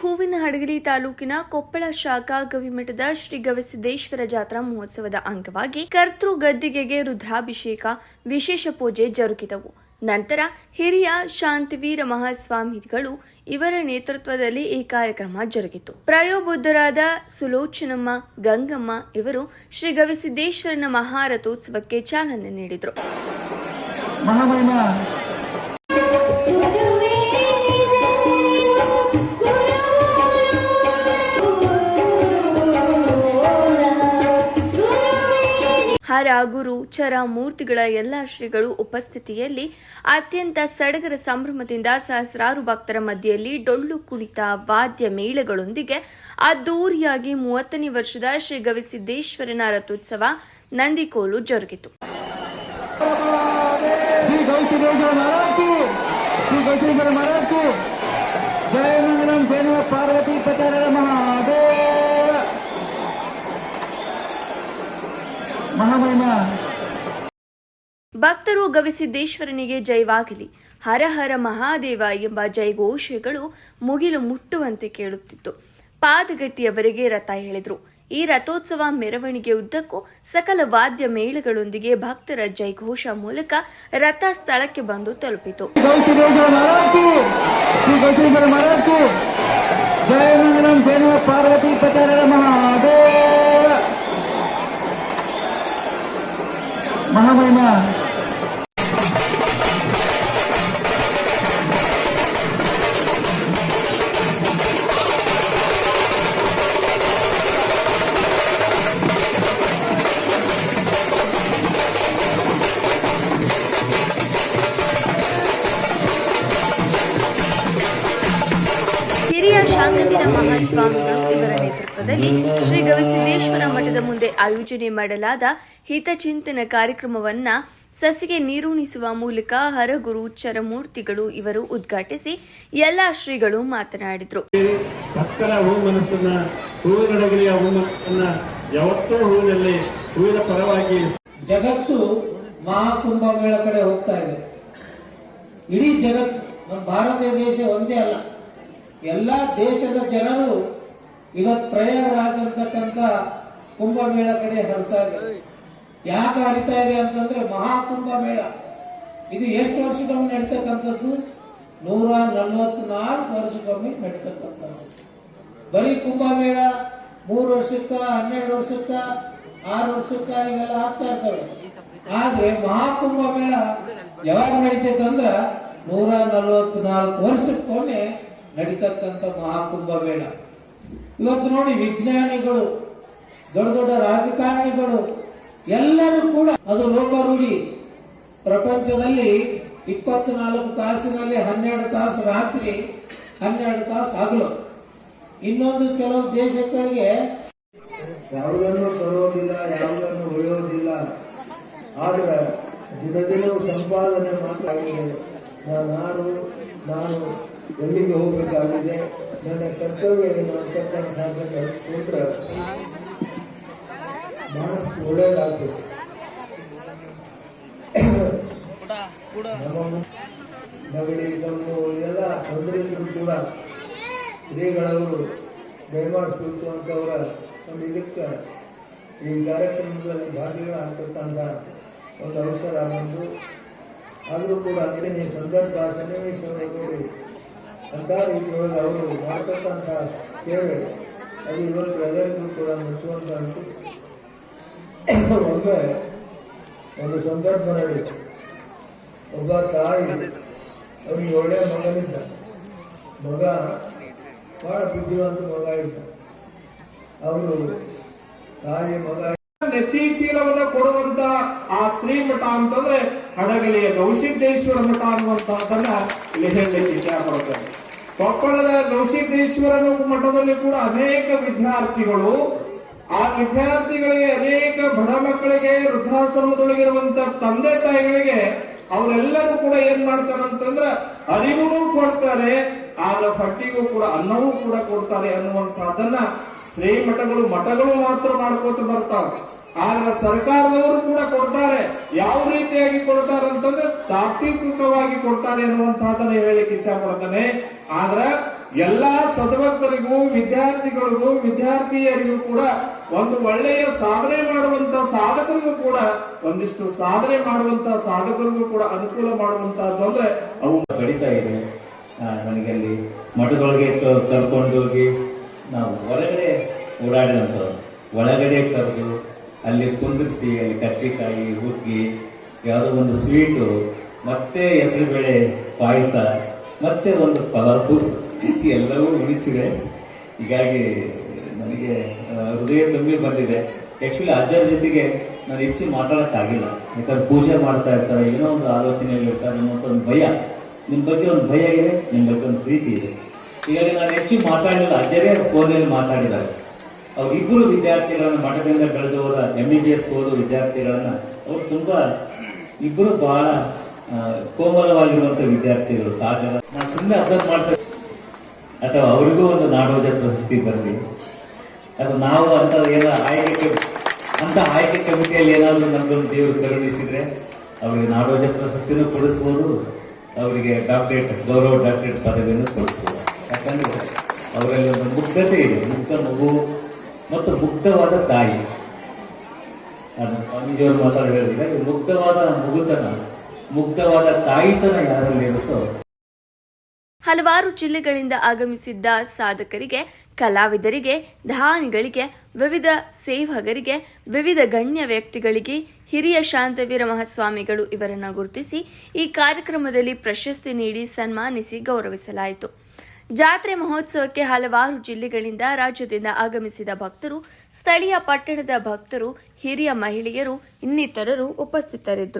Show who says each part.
Speaker 1: ಹೂವಿನ ಹಡಗಲಿ ತಾಲೂಕಿನ ಕೊಪ್ಪಳ ಶಾಖಾ ಗವಿಮಠದ ಶ್ರೀ ಗವಿಸಿದ್ದೇಶ್ವರ ಜಾತ್ರಾ ಮಹೋತ್ಸವದ ಅಂಗವಾಗಿ ಕರ್ತೃ ಗದ್ದಿಗೆಗೆ ರುದ್ರಾಭಿಷೇಕ ವಿಶೇಷ ಪೂಜೆ ಜರುಗಿದವು. ನಂತರ ಹಿರಿಯ ಶಾಂತಿವೀರ ಮಹಾಸ್ವಾಮಿಗಳು ಇವರ ನೇತೃತ್ವದಲ್ಲಿ ಈ ಕಾರ್ಯಕ್ರಮ ಜರುಗಿತು. ಪ್ರಯೋಬುದ್ಧರಾದ ಸುಲೋಚನಮ್ಮ, ಗಂಗಮ್ಮ ಇವರು ಶ್ರೀ ಗವಿಸಿದ್ದೇಶ್ವರನ ಮಹಾರಥೋತ್ಸವಕ್ಕೆ ಚಾಲನೆ ನೀಡಿದರು. ಹರ ಗುರು ಚರ ಮೂರ್ತಿಗಳ ಎಲ್ಲ ಶ್ರೀಗಳು ಉಪಸ್ಥಿತಿಯಲ್ಲಿ ಅತ್ಯಂತ ಸಡಗರ ಸಂಭ್ರಮದಿಂದ ಸಹಸ್ರಾರು ಭಕ್ತರ ಮಧ್ಯೆಯಲ್ಲಿ ಡೊಳ್ಳು ಕುಣಿತ, ವಾದ್ಯ ಮೇಳಗಳೊಂದಿಗೆ ಅದ್ದೂರಿಯಾಗಿ ಮೂವತ್ತನೇ ವರ್ಷದ ಶ್ರೀ ಗವಿಸಿದ್ದೇಶ್ವರನ ರಥೋತ್ಸವ ನಂದಿಕೋಲು ಜರುಗಿತು.
Speaker 2: ಜಯ ಪಾರ್ವತಿ
Speaker 1: ಭಕ್ತರು ಗವಿಸಿದ್ದೇಶ್ವರನಿಗೆ ಜೈವಾಗಲಿ. ಹರ ಹರ ಮಹಾದೇವ ಎಂಬ ಜೈಘೋಷಗಳು ಮುಗಿಲು ಮುಟ್ಟುವಂತೆ ಕೇಳುತ್ತಿತ್ತು. ಪಾದಗಟ್ಟಿಯವರೆಗೆ ರಥ ಹೇಳಿದರು. ಈ ರಥೋತ್ಸವ ಮೆರವಣಿಗೆ ಉದ್ದಕ್ಕೂ ಸಕಲ ವಾದ್ಯ ಮೇಳಗಳೊಂದಿಗೆ ಭಕ್ತರ ಜೈಘೋಷ ಮೂಲಕ ರಥ ಸ್ಥಳಕ್ಕೆ ಬಂದು ತಲುಪಿತು.
Speaker 2: ಶ್ರೀ ಗೌಸಿದೇಶ್ವರ ಮಹಾರಾಜ್ ಶ್ರೀ ಗೌಸಿದೇಶ್ವರ ಮಹಾರಾಜ್ ಜಯ ಮಂಗಲಂ ಜಯ ಪಾರ್ವತಿ ಪತರ ಮಹಾದೇವ
Speaker 1: ಶಾಂತವೀರ ಮಹಾಸ್ವಾಮಿಗಳು ಇವರ ನೇತೃತ್ವದಲ್ಲಿ ಶ್ರೀ ಗವಿಸಿದ್ದೇಶ್ವರ ಮಠದ ಮುಂದೆ ಆಯೋಜನೆ ಮಾಡಲಾದ ಹಿತಚಿಂತನ ಕಾರ್ಯಕ್ರಮವನ್ನ ಸಸಿಗೆ ನೀರುಣಿಸುವ ಮೂಲಕ ಹರಗುರು ಚರಮೂರ್ತಿಗಳು ಇವರು ಉದ್ಘಾಟಿಸಿ ಎಲ್ಲ ಶ್ರೀಗಳು ಮಾತನಾಡಿದರು.
Speaker 3: ಜಗತ್ತು ಮಹಾಕುಂಭಮೇಳ ಕಡೆ ಹೋಗ್ತಾ ಇದೆ. ಇಡೀ ಜಗತ್ತು ನಮ್ಮ ಭಾರತ ದೇಶ ಒಂದೇ ಅಲ್ಲ. ಎಲ್ಲ ದೇಶದ ಜನರು ಇವತ್ತು ಪ್ರಯಾಗರಾಜ್ ಅಂತಕ್ಕಂಥ ಕುಂಭಮೇಳ ಕಡೆ ಹರಿತಾ ಇದೆ. ಯಾಕೆ ಹರಿತಾ ಇದೆ ಅಂತಂದ್ರೆ ಮಹಾಕುಂಭಮೇಳ. ಇದು ಎಷ್ಟು ವರ್ಷಕ್ಕೊಮ್ಮೆ ನಡೀತಕ್ಕಂಥದ್ದು? ನೂರ ನಲ್ವತ್ನಾಲ್ಕು ವರ್ಷಕ್ಕೊಮ್ಮೆ ನಡೀತಕ್ಕಂಥದ್ದು. ಬರೀ ಕುಂಭಮೇಳ, ಮೂರು ವರ್ಷಕ್ಕ, ಹನ್ನೆರಡು ವರ್ಷಕ್ಕ, ಆರು ವರ್ಷಕ್ಕ ಇವೆಲ್ಲ ಆಗ್ತಾ ಇರ್ತವೆ. ಆದ್ರೆ ಮಹಾಕುಂಭ ಮೇಳ ಯಾವಾಗ ನಡೀತೈತೆ ಅಂದ್ರ ನೂರ ನಲ್ವತ್ನಾಲ್ಕು ವರ್ಷಕ್ಕೊಮ್ಮೆ ನಡೀತಕ್ಕಂಥ ಮಹಾಕುಂಭ ಮೇಳ ಇವತ್ತು ನೋಡಿ ವಿಜ್ಞಾನಿಗಳು, ದೊಡ್ಡ ದೊಡ್ಡ ರಾಜಕಾರಣಿಗಳು, ಎಲ್ಲರೂ ಕೂಡ ಅದು ಲೋಕಾರೂಢಿ. ಪ್ರಪಂಚದಲ್ಲಿ ಇಪ್ಪತ್ನಾಲ್ಕು ತಾಸಿನಲ್ಲಿ ಹನ್ನೆರಡು ತಾಸು ರಾತ್ರಿ, ಹನ್ನೆರಡು ತಾಸು ಹಗಲು. ಇನ್ನೊಂದು ಕೆಲವು ದೇಶಗಳಿಗೆ
Speaker 2: ಯಾವುದನ್ನು ತರೋದಿಲ್ಲ, ಯಾವುದನ್ನು ಒಯ್ಯೋದಿಲ್ಲ ಆದ್ರೆ ದಿನದಿನವೂ ಸಂಪಾದನೆ ಮಾತ್ರ ನಾನು ನಾನು ಎಲ್ಲಿಗೆ ಹೋಗಬೇಕಾಗಿದೆ. ನನ್ನ ಕರ್ತವ್ಯ ಏನು ಅಂತಕ್ಕಂಥದ್ದನ್ನು ಕೂತ್ರೆ ಮನಸ್ಸು ಒಳ್ಳೆಯದಾಗ್ತದೆ ನಮ್ಮ ನಗಡಿ ಕಮ್ಮು ಇದೆಲ್ಲ ತೊಂದರೆ ಇದ್ರೂ ಕೂಡ ಶ್ರೀಗಳವರು ದಯಮಾಡಿಸ್ಬೇಕು ಅಂತವರ ಒಂದು ಇದಕ್ಕೆ ಈ ಕಾರ್ಯಕ್ರಮದಲ್ಲಿ ಭಾಗಿಗಳಾಗ್ತಕ್ಕಂಥ ಒಂದು ಅವಸರ ಬಂದು ಆದರೂ ಕೂಡ ಕಡಿಮೆ ಸಂದರ್ಭ ಸನ್ನಿವೇಶವನ್ನು ನೋಡಿ ಅಂತ ರೀತಿಯೊಳಗೆ ಅವರು ಮಾಡ್ತಕ್ಕಂಥ ಸೇವೆ ಅದು ಇವತ್ತು ಎಲ್ಲರಿಗೂ ಕೂಡ ಮೆಚ್ಚುವಂತ ಒಮ್ಮೆ ಒಂದು ಸಂದರ್ಭ ನಡೆಯಿತು ಒಬ್ಬ ತಾಯಿ ಅವನಿಗೆ ಒಳ್ಳೆ ಮಗನಿದ್ದ. ಮಗ ಬಹಳ ಬುದ್ಧಿವಂತ ಮಗ ಇದ್ದ. ಅವರು ತಾಯಿ ಮಗ
Speaker 4: ನೆತ್ತಿ ಚೀಲವನ್ನು ಕೊಡುವಂತ ಆ ಶ್ರೀಮಠ ಅಂತಂದ್ರೆ ಹಡಗಲಿಯ ಗೌಸಿದ್ದೇಶ್ವರ ಮಠ ಅನ್ನುವಂತಹದನ್ನ ಇಲ್ಲಿ ಹೇಳಲಿಕ್ಕೆ ಇಷ್ಟಪಡುತ್ತೇನೆ ಕೊಪ್ಪಳದ ಗೌಸಿದ್ದೇಶ್ವರನ ಮಠದಲ್ಲಿ ಕೂಡ ಅನೇಕ ವಿದ್ಯಾರ್ಥಿಗಳು, ಆ ವಿದ್ಯಾರ್ಥಿಗಳಿಗೆ ಅನೇಕ ಬಡ ಮಕ್ಕಳಿಗೆ ವೃದ್ಧಾಶ್ರಮದೊಳಗಿರುವಂತಹ ತಂದೆ ತಾಯಿಗಳಿಗೆ ಅವರೆಲ್ಲರೂ ಕೂಡ ಏನ್ ಮಾಡ್ತಾರಂತಂದ್ರ ಅರಿವು ಕೊಡ್ತಾರೆ, ಆದ್ರೆ ಪಟ್ಟಿಗೂ ಕೂಡ ಅನ್ನವೂ ಕೂಡ ಕೊಡ್ತಾರೆ ಅನ್ನುವಂತಹದನ್ನ ಶ್ರೀಮಠಗಳು ಮಠಗಳು ಮಾತ್ರ ಮಾಡ್ಕೋತ ಬರ್ತಾವೆ. ಆದ್ರೆ ಸರ್ಕಾರದವರು ಕೂಡ ಕೊಡ್ತಾರೆ. ಯಾವ ರೀತಿಯಾಗಿ ಕೊಡ್ತಾರೆ ಅಂತಂದ್ರೆ ತಾತ್ವಿಕವಾಗಿ ಕೊಡ್ತಾರೆ ಅನ್ನುವಂತಹದನ್ನ ಹೇಳಲಿಕ್ಕೆ ಇಚ್ಛಾ ಪಡ್ತಾನೆ ಆದ್ರ ಎಲ್ಲಾ ಸದಭಕ್ತರಿಗೂ ವಿದ್ಯಾರ್ಥಿಗಳಿಗೂ, ವಿದ್ಯಾರ್ಥಿಯರಿಗೂ ಕೂಡ ಒಂದು ಒಳ್ಳೆಯ ಸಾಧನೆ ಮಾಡುವಂತ ಸಾಧಕರಿಗೂ ಕೂಡ ಒಂದಿಷ್ಟು ಸಾಧನೆ ಮಾಡುವಂತ ಸಾಧಕರಿಗೂ ಕೂಡ ಅನುಕೂಲ ಮಾಡುವಂತಹದ್ದು ಅಂದ್ರೆ ಅವು
Speaker 5: ಕಡಿತಾ ಇದೆ. ನನಗಲ್ಲಿ ಮಠದೊಳಗೆ ಕರ್ಕೊಂಡು ಹೋಗಿ ನಾವು ಹೊರಗಡೆ ಓಡಾಡಿದಂಥವ್ರು, ಒಳಗಡೆ ಕರೆದು ಅಲ್ಲಿ ಕುಂದಿರಿಸಿ, ಅಲ್ಲಿ ಕರ್ಚಿಕಾಯಿ ಹುಗ್ಗಿ, ಯಾವುದೋ ಒಂದು ಸ್ವೀಟು ಮತ್ತೆ ಹೆಸರುಬೇಳೆ ಪಾಯಸ, ಮತ್ತೆ ಒಂದು ಕಲರ್ಫುಲ್ ಎಲ್ಲವೂ ಉಳಿಸಿದೆ. ಹೀಗಾಗಿ ನನಗೆ ಹೃದಯ ತುಂಬಿ ಬಂದಿದೆ. ಆ್ಯಕ್ಚುಲಿ ಅಜ್ಜರ ಜೊತೆಗೆ ನಾನು ಹೆಚ್ಚು ಮಾತಾಡೋಕ್ಕಾಗಿಲ್ಲ. ಯಾಕಂದ್ರೆ ಪೂಜೆ ಮಾಡ್ತಾ ಇರ್ತಾರೆ, ಏನೋ ಒಂದು ಆಲೋಚನೆಯಲ್ಲಿ ಇರ್ತಾರೆ ಅನ್ನೋ ಒಂದು ಭಯ. ನಿಮ್ಮ ಬಗ್ಗೆ ಒಂದು ಭಯ ಇದೆ ನಿಮ್ಮ ಬಗ್ಗೆ ಒಂದು ಪ್ರೀತಿ ಇದೆ. ಹೀಗಾಗಿ ನಾನು ಹೆಚ್ಚು ಮಾತಾಡಲಿಲ್ಲ. ಅಜ್ಜರೇ ಫೋನಲ್ಲಿ ಮಾತಾಡಿದ್ದಾರೆ. ಅವರಿಬ್ಬರು ವಿದ್ಯಾರ್ಥಿಗಳನ್ನ ಮಠದಿಂದ ಬೆಳೆದು ಹೋದ ಎಂ ಬಿ ಬಿ ಎಸ್ ಓದೋ ವಿದ್ಯಾರ್ಥಿಗಳನ್ನ ಅವರು ತುಂಬಾ ಇಬ್ಬರು ಬಹಳ ಕೋಮಲವಾಗಿರುವಂಥ ವಿದ್ಯಾರ್ಥಿಗಳು ಸಾಗರ ನಾನು ಸುಮ್ಮನೆ ಅಭ್ಯಾಸ ಮಾಡ್ತೇವೆ ಅಥವಾ ಅವರಿಗೂ ಒಂದು ನಾಡೋಜ ಪ್ರಶಸ್ತಿ ಬರಲಿ. ಅಥವಾ ನಾವು ಅಂತ ಏನೋ ಆಯ್ಕೆ ಅಂತ ಆಯ್ಕೆ ಕಮಿಟಿಯಲ್ಲಿ ಏನಾದರೂ ನಮ್ಗೊಂದು ದೇವರು ಕರುಣಿಸಿದ್ರೆ ಅವರಿಗೆ ನಾಡೋಜ ಪ್ರಶಸ್ತಿನೂ ಕೊಡಿಸ್ಬೋದು. ಅವರಿಗೆ ಡಾಕ್ಟರೇಟ್ ಗೌರವ ಡಾಕ್ಟರೇಟ್ ಪದವಿಯನ್ನು ಕೊಡಿಸ್ಬೋದು. ಯಾಕಂದ್ರೆ ಅವರಲ್ಲಿ ಒಂದು ಮುಗ್ಧತೆ ಇದೆ. ಮುಗ್ಧ ಮಗು ಮತ್ತು ಮುಕ್ತವಾದ ತಾಯಿ. ಅದು ಸ್ವಾಮೀಜಿಯವರು ಮಾತಾಡಿ ಹೇಳಿದ್ರೆ ಈ ಮುಗುತನ, ಮುಕ್ತವಾದ ತಾಯಿತನ ಯಾರಲ್ಲಿ ಇರುತ್ತೋ.
Speaker 1: ಹಲವಾರು ಜಿಲ್ಲೆಗಳಿಂದ ಆಗಮಿಸಿದ್ದ ಸಾಧಕರಿಗೆ, ಕಲಾವಿದರಿಗೆ, ದಾನಿಗಳಿಗೆ, ವಿವಿಧ ಸೇವಕರಿಗೆ, ವಿವಿಧ ಗಣ್ಯ ವ್ಯಕ್ತಿಗಳಿಗೆ ಹಿರಿಯ ಶಾಂತವೀರ ಮಹಾಸ್ವಾಮಿಗಳು ಇವರನ್ನು ಗುರುತಿಸಿ ಈ ಕಾರ್ಯಕ್ರಮದಲ್ಲಿ ಪ್ರಶಸ್ತಿ ನೀಡಿ ಸನ್ಮಾನಿಸಿ ಗೌರವಿಸಲಾಯಿತು. ಜಾತ್ರೆ ಮಹೋತ್ಸವಕ್ಕೆ ಹಲವಾರು ಜಿಲ್ಲೆಗಳಿಂದ ರಾಜ್ಯದಿಂದ ಆಗಮಿಸಿದ ಭಕ್ತರು ಸ್ಥಳೀಯ ಪಟ್ಟಣದ ಭಕ್ತರು ಹಿರಿಯ ಮಹಿಳೆಯರು ಇನ್ನಿತರರು ಉಪಸ್ಥಿತರಿದ್ದರು.